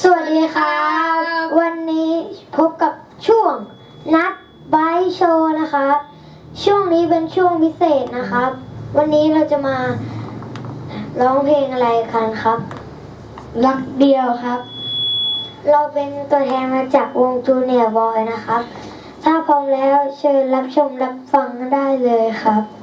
สวัสดีครับ วันนี้พบกับช่วงนัดไบโชว์นะครับ ช่วงนี้เป็นช่วงพิเศษนะครับ วันนี้เราจะมาร้องเพลงอะไรกันครับ รักเดียวครับ เราเป็นตัวแทนมาจากวงจูเนียร์บอยนะครับ ถ้าพร้อมแล้วเชิญรับชมรับฟังได้เลยครับ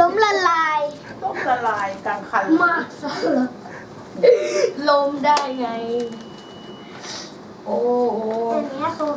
ล้มละลายต้มละลายกลางคันมากซะเหรอล้มได้ไง โอ้โห อย่เนี้ยคือ